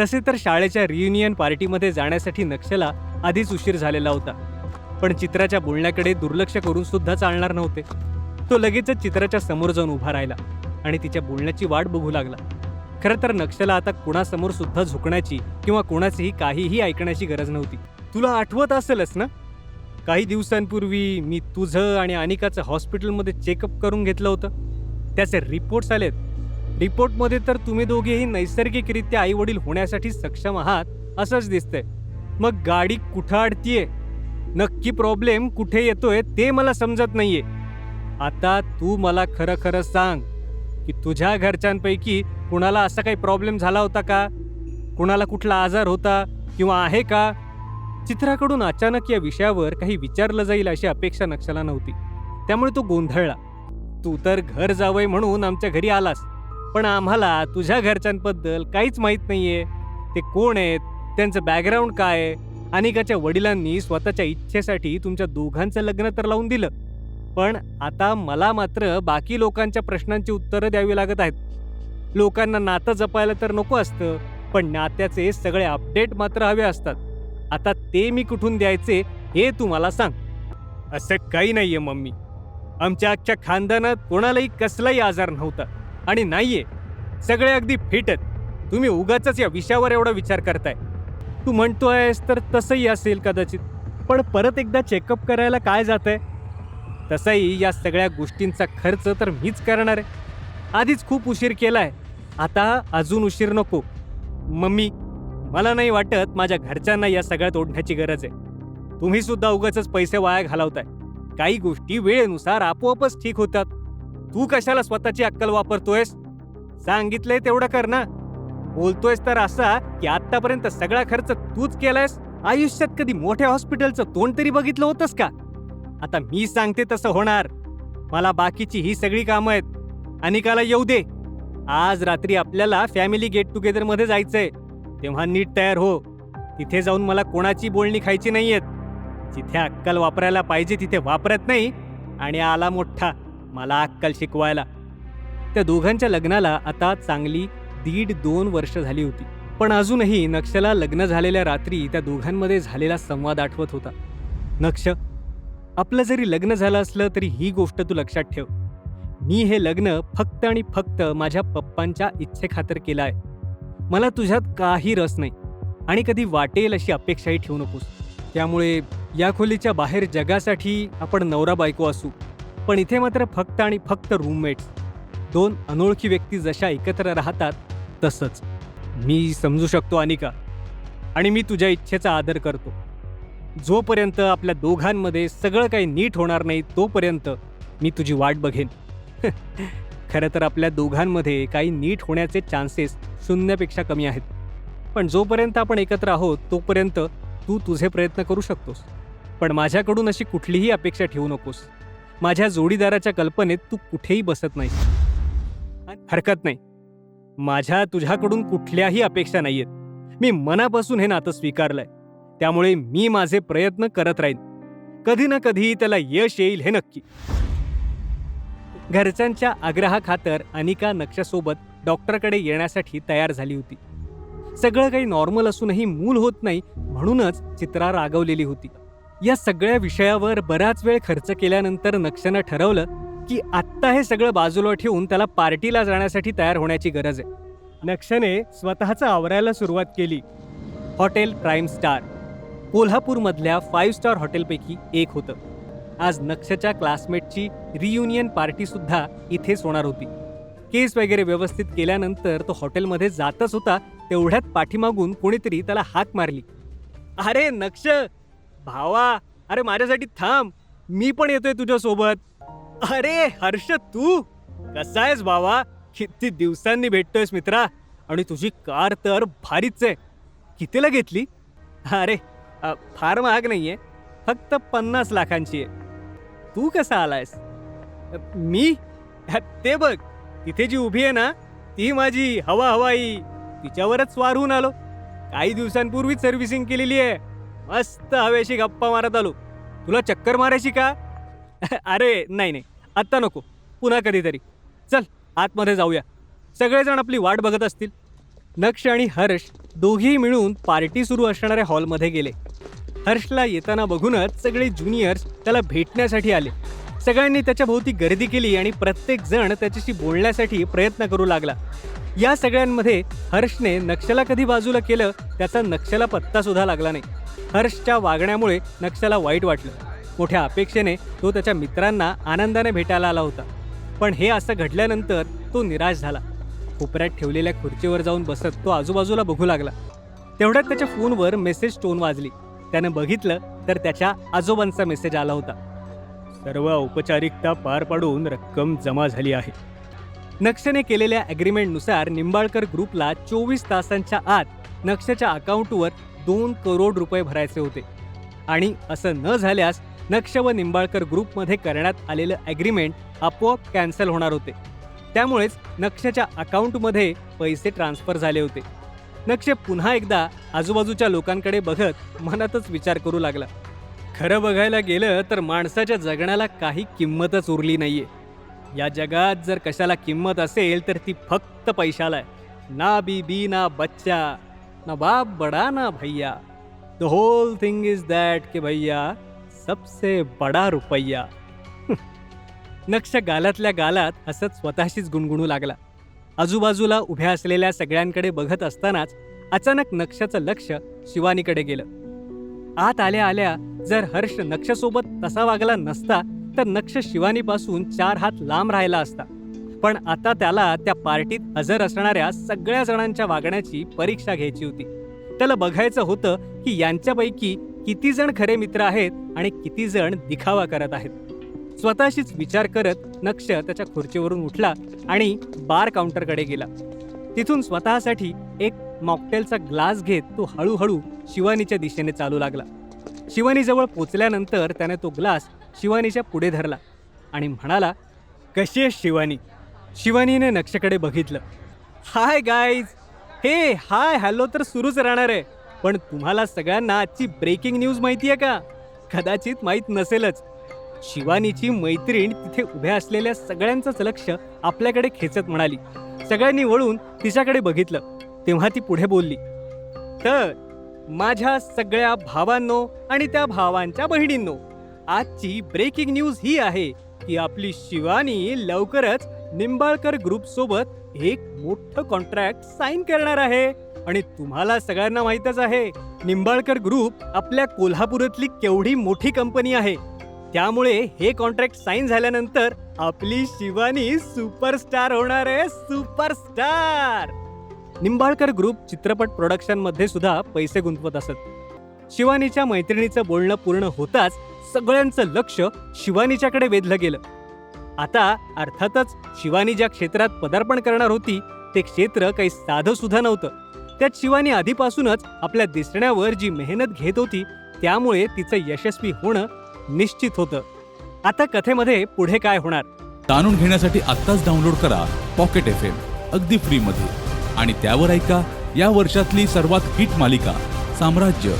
तसे तर शाळेच्या रियुनियन पार्टीमध्ये जाण्यासाठी नक्षला आधीच उशीर झालेला होता. पण चित्राच्या बोलण्याकडे दुर्लक्ष करून सुद्धा चालणार नव्हते. तो लगेचच चित्राच्या समोर जाऊन उभा राहिला आणि तिच्या बोलण्याची वाट बघू लागला. खरं तर नक्षला आता कुणासमोर सुद्धा झुकण्याची किंवा कोणाचीही काहीही ऐकण्याची गरज नव्हती. तुला आठवत असेलच ना? काही दिवसांपूर्वी मी तुझं आणि अनिकाचं हॉस्पिटलमध्ये चेकअप करून घेतलं होतं. त्याचे रिपोर्ट्स आलेत. रिपोर्टमध्ये तर तुम्ही दोघेही नैसर्गिकरित्या आई वडील होण्यासाठी सक्षम आहात असंच दिसतंय. मग गाडी कुठं अडतीये नक्की प्रॉब्लेम कुठे येतोय ते मला समजत नाहीये. आता तू मला खरं खरं सांग की तुझ्या घरच्यांपैकी कुणाला असा काही प्रॉब्लेम झाला होता का? कुणाला कुठला आजार होता किंवा आहे का? चित्राकडून अचानक या विषयावर काही विचारलं जाईल अशी अपेक्षा नक्षला नव्हती त्यामुळे तो गोंधळला. तू तर घर जावंय म्हणून आमच्या घरी आलास. पण आम्हाला तुझ्या घरच्यांबद्दल काहीच माहीत नाहीये. ते कोण आहेत? त्यांचं बॅकग्राऊंड काय आहे? अनिकाच्या वडिलांनी स्वतःच्या इच्छेसाठी तुमच्या दोघांचं लग्न तर लावून दिलं. पण आता मला मात्र बाकी लोकांच्या प्रश्नांची उत्तरं द्यावी लागत आहेत. लोकांना नातं जपायला तर नको असतं पण नात्याचे सगळे अपडेट मात्र हवे असतात. आता ते मी कुठून द्यायचे हे तुम्हाला सांग. असं काही नाहीये मम्मी. आमच्या अख्ख्या खानदानात कोणालाही कसलाही आजार नव्हता. आणि नाहीये. सगळे अगदी फिट आहेत. तुम्ही उगाच या विषयावर एवढा विचार करताय. तू म्हणतो आहेस तर तसंही असेल कदाचित. पण परत एकदा चेकअप करायला काय जात आहे तसंही या सगळ्या गोष्टींचा खर्च तर मीच करणार आहे. आधीच खूप उशीर केलाय. आता अजून उशीर नको. मम्मी मला नाही वाटत माझ्या घरच्यांना या सगळ्यात ओढण्याची गरज आहे. तुम्ही सुद्धा उगाच पैसे वाया घालवताय. काही गोष्टी वेळेनुसार आपोआपच ठीक होतात. तू कशाला स्वतःची अक्कल वापरतोयस? सांगितलंय तेवढं कर ना. बोलतोयस तर असा की आतापर्यंत सगळा खर्च तूच केलायस? आयुष्यात कधी मोठ्या हॉस्पिटलचं तोंड तरी बघितलं होतंस का? आता मी सांगते तसं होणार. मला बाकीची ही सगळी कामं आहेत. अनिकाला येऊ दे. आज रात्री आपल्याला फॅमिली गेट टुगेदरमध्ये जायचंय. तेव्हा नीट तयार हो. तिथे जाऊन मला कोणाची बोलणी खायची नाहीयेत. जिथे अक्कल वापरायला पाहिजे तिथे वापरत नाही. आणि आला मोठा. मला अक्कल शिकवायला. त्या दोघांच्या लग्नाला आता चांगली दीड दोन वर्ष झाली होती. पण अजूनही नक्षला लग्न झालेल्या रात्री त्या दोघांमध्ये झालेला संवाद आठवत होता. नक्ष आपलं जरी लग्न झालं असलं तरी ही गोष्ट तू लक्षात ठेव. मी हे लग्न फक्त आणि फक्त माझ्या पप्पांच्या इच्छेखातर केलं आहे. मला तुझ्यात काही रस नाही आणि कधी वाटेल अशी अपेक्षाही ठेवू नकोस. त्यामुळे या खोलीच्या बाहेर जगासाठी आपण नवरा बायको असू. पण इथे मात्र फक्त आणि फक्त रूममेट्स दोन अनोळखी व्यक्ती जशा एकत्र राहतात तसंच. मी समजू शकतो अनिका. आणि मी तुझ्या इच्छेचा आदर करतो. जोपर्यंत आपल्या दोघांमध्ये सगळं काही नीट होणार नाही तोपर्यंत मी तुझी वाट बघेन. खरं तर आपल्या दोघांमध्ये काही नीट होण्याचे चान्सेस शून्यापेक्षा कमी आहेत. पण जोपर्यंत आपण एकत्र आहोत तोपर्यंत तू तुझे प्रयत्न करू शकतोस. पण माझ्याकडून अशी कुठलीही अपेक्षा ठेवू नकोस. माझ्या जोडीदाराच्या कल्पनेत तू कुठेही बसत नाही हरकत नाही. माझ्या तुझ्याकडून कुठल्याही अपेक्षा नाहीयेत. मी मनापासून हे नातं स्वीकारलंय. त्यामुळे मी माझे प्रयत्न करत राहीन. कधी ना कधी त्याला यश येईल हे नक्की. घरच्यांच्या आग्रहाखातर अनिका नक्षासोबत डॉक्टरकडे येण्यासाठी तयार झाली होती. सगळं काही नॉर्मल असूनही मूल होत नाही म्हणूनच चित्रा रागवलेली होती. या सगळ्या विषयावर बराच वेळ खर्च केल्यानंतर नक्षानं ठरवलं की आत्ता हे सगळं बाजूला ठेवून त्याला पार्टीला जाण्यासाठी तयार होण्याची गरज आहे. नक्षने स्वतःचं आवरायला सुरुवात केली. Hotel prime star. कोल्हापूरमधल्या five star हॉटेलपैकी एक होतं. आज नक्षच्या क्लासमेटची रियुनियन पार्टीसुद्धा इथेच होणार होती. केस वगैरे व्यवस्थित केल्यानंतर तो हॉटेलमध्ये जातच होता तेवढ्यात पाठीमागून कोणीतरी त्याला हाक मारली. अरे नक्ष भावा अरे माझ्यासाठी थांब. मी पण येतोय तुझ्यासोबत. अरे हर्ष तू? कसा आहेस भावा? किती दिवसांनी भेटतोयस मित्रा. आणि तुझी कार तर भारीच आहे. कितीला घेतली? अरे फार महाग नाही आहे फक्त पन्नास लाखांची आहे. तू कसा आलायस? मी? ते बघ तिथे जी उभी आहे ना ती माझी हवा हवाई तिच्यावरच स्वार होऊन आलो. काही दिवसांपूर्वीच सर्व्हिसिंग केलेली आहे. मस्त हवेशी गप्पा मारत आलो. तुला चक्कर मारायची का? अरे नाही नाही. आत्ता नको. पुन्हा कधीतरी. चल आतमध्ये जाऊया. सगळेजण आपली वाट बघत असतील. नक्ष आणि हर्ष दोघेही मिळून पार्टी सुरू असणाऱ्या हॉलमध्ये गेले. हर्षला येताना बघूनच सगळे ज्युनियर्स त्याला भेटण्यासाठी आले. सगळ्यांनी त्याच्या भोवती गर्दी केली आणि प्रत्येक जण त्याच्याशी बोलण्यासाठी प्रयत्न करू लागला. या सगळ्यांमध्ये हर्षने नक्षला कधी बाजूला केलं त्याचा नक्षला पत्ता सुद्धा लागला नाही. हर्षच्या वागण्यामुळे नक्षला वाईट वाटलं. मोठ्या अपेक्षेने तो त्याच्या मित्रांना आनंदाने भेटायला आला होता. पण हे असं घडल्यानंतर तो निराश झाला. कोपऱ्यात ठेवलेल्या खुर्चीवर जाऊन बसत तो आजूबाजूला बघू लागला. तेवढ्यात त्याच्या फोनवर मेसेज टोन वाजली. त्यानं बघितलं तर त्याच्या आजोबांचा मेसेज आला होता. सर्व औपचारिकता पार पाडून रक्कम जमा झाली आहे. नक्षने केलेल्या ॲग्रीमेंटनुसार निंबाळकर ग्रुपला चोवीस तासांच्या आत नक्षच्या अकाउंटवर दोन करोड रुपये भरायचे होते. आणि असं न झाल्यास नक्ष व निंबाळकर ग्रुपमध्ये करण्यात आलेलं ॲग्रीमेंट आपोआप कॅन्सल होणार होते. त्यामुळेच नक्षच्या अकाउंटमध्ये पैसे ट्रान्स्फर झाले होते. नक्ष पुन्हा एकदा आजूबाजूच्या लोकांकडे बघत मनातच विचार करू लागला. खरं बघायला गेलं तर माणसाच्या जगण्याला काही किंमतच उरली नाहीये. या जगात जर कशाला किंमत असेल तर ती फक्त पैशाला आहे. ना बीबी ना बच्चा. ना बाप बडा ना भैया। The whole thing is that के भैया सबसे बडा रुपैया। नक्ष गालातल्या गालात हसत स्वतःशीच गुणगुणू लागला. आजूबाजूला उभ्या असलेल्या सगळ्यांकडे बघत असतानाच अचानक नक्षाचं लक्ष शिवानीकडे गेलं. आत आल्या आल्या जर हर्ष नक्षसोबत तसा वागला नसता तर नक्ष शिवानीपासून चार हात लांब राहिला असता. पण आता त्याला त्या पार्टीत हजर असणाऱ्या सगळ्या जणांच्या वागण्याची परीक्षा घ्यायची होती. त्याला बघायचं होतं की यांच्यापैकी किती जण खरे मित्र आहेत आणि किती जण दिखावा करत आहेत. स्वतःशीच विचार करत नक्ष त्याच्या खुर्चीवरून उठला आणि बार काउंटरकडे गेला. तिथून स्वतःसाठी एक मॉकटेलचा ग्लास घेत तो हळूहळू शिवानीच्या दिशेने चालू लागला. शिवानीजवळ पोचल्यानंतर त्याने तो ग्लास शिवानीच्या पुढे धरला आणि म्हणाला कशी आहेस शिवानी? शिवानीने नक्षकडे बघितलं. हाय गाईज हे हाय हॅलो तर सुरूच राहणार आहे. पण तुम्हाला सगळ्यांना आजची ब्रेकिंग न्यूज माहिती आहे का? कदाचित माहीत नसेलच. शिवानीची मैत्रीण तिथे उभ्या असलेल्या सगळ्यांचंच लक्ष आपल्याकडे खेचत म्हणाली. सगळ्यांनी वळून तिच्याकडे बघितलं. तेव्हा ती पुढे बोलली. तर माझ्या सगळ्या भावांनो आणि त्या भावांच्या बहिणींनो आजची ब्रेकिंग न्यूज ही आहे की आपली शिवानी लवकरच निंबाळकर ग्रुप सोबत एक मोठं कॉन्ट्रॅक्ट साईन करणार आहे. आणि तुम्हाला सगळ्यांना माहीतच आहे निंबाळकर ग्रुप आपल्या कोल्हापुरातली केवढी मोठी कंपनी आहे. त्यामुळे हे कॉन्ट्रॅक्ट साईन झाल्यानंतर आपली शिवानी सुपरस्टार होणार आहे सुपरस्टार निंबाळकर ग्रुप चित्रपट प्रोडक्शनमध्ये सुद्धा पैसे गुंतवत असत. शिवानीच्या मैत्रिणीचं बोलणं पूर्ण होताच सगळ्यांचं लक्ष शिवानीच्याकडे वेधलं गेलं. आता अर्थातच शिवानी ज्या क्षेत्रात पदार्पण करणार होती ते क्षेत्र काही साधं सुद्धा नव्हतं. त्यात शिवानी आधीपासूनच आपल्या दिसण्यावर जी मेहनत घेत होती त्यामुळे तिचं यशस्वी होणं निश्चित होतं. आता कथेमध्ये पुढे काय होणार? जाणून घेण्यासाठी आत्ताच डाउनलोड करा पॉकेट एफ एम अगदी फ्रीमध्ये. आणि त्यावर ऐका या वर्षातली सर्वात हिट मालिका साम्राज्य.